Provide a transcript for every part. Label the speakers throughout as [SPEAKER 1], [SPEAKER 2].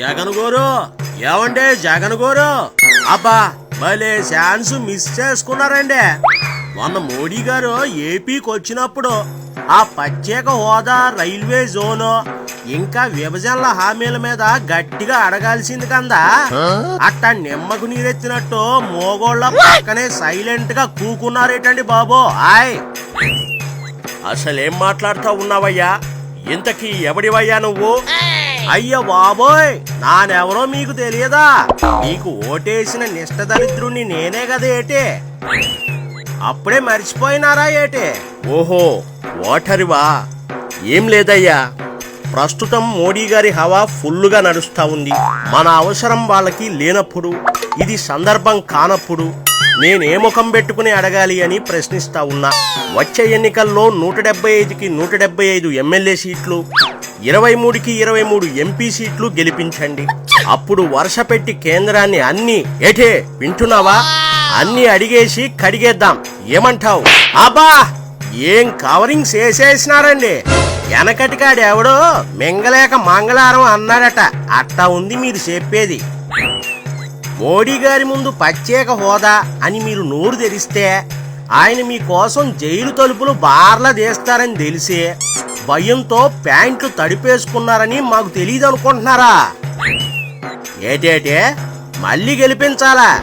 [SPEAKER 1] జగన్ గోరు ఏమండే జగన్ గోరు అబ్బా భలే ఛాన్స్ మిస్ చేసుకున్నారండి. మొన్న మోడీ గారు ఏపీకి వచ్చినప్పుడు ఆ ప్రత్యేక హోదా రైల్వే జోను ఇంకా విభజనల హామీల మీద గట్టిగా అడగాల్సింది కందా? అట్ట నిమ్మకు నీరెత్తినట్టు మోగోళ్ళ పక్కనే సైలెంట్గా కూకున్నారేటండి బాబు? ఆయ్! అసలేం మాట్లాడుతా ఉన్నావయ్యా? ఇంతకీ ఎవడివయ్యా నువ్వు? అయ్య బాబోయ్ నానెవరో మీకు తెలియదా? మీకు ఓటేసిన నిష్ట దరిద్రుణ్ణి నేనే కదా ఏటే? అప్పుడే మర్చిపోయినారా ఏటే? ఓహో ఓటరివా? ఏం లేదయ్యా. ప్రస్తుతం మోడీ గారి హవా ఫుల్లుగా నడుస్తా ఉంది. మన అవసరం వాళ్ళకి లేనప్పుడు ఇది సందర్భం కానప్పుడు నేనే ముఖం పెట్టుకుని అడగాలి అని ప్రశ్నిస్తా ఉన్నా. వచ్చే ఎన్నికల్లో నూట డెబ్బై ఐదుకి నూట డెబ్బై ఐదు ఎమ్మెల్యే సీట్లు ఇరవై మూడుకి ఇరవై మూడు ఎంపీ సీట్లు గెలిపించండి. అప్పుడు వరుస పెట్టి కేంద్రాన్ని అన్ని ఏటే వింటున్నావా? అన్ని అడిగేసి కడిగేద్దాం. ఏమంటావు? అబ్బా! ఏం కవరింగ్స్ చేసేసినారండి వెనకటికాడెవడో మింగలేక మంగళారం అన్నాడట. అట్టా ఉంది మీరు చెప్పేది. మోడీ గారి ముందు ప్రత్యేక హోదా అని మీరు నోరు తెరిస్తే ఆయన మీకోసం జైలు తలుపులు బార్లా తీస్తారని తెలిసి భయంతో ప్యాంట్లు తడిపేసుకున్నారని మాకు తెలియదు అనుకుంటున్నారా? ఏటేటే మళ్ళీ గెలిపించాలా?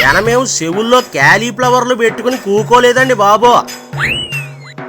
[SPEAKER 1] జనమేం చెవుల్లో క్యాలీఫ్లవర్లు పెట్టుకుని కూకోలేదండి బాబు.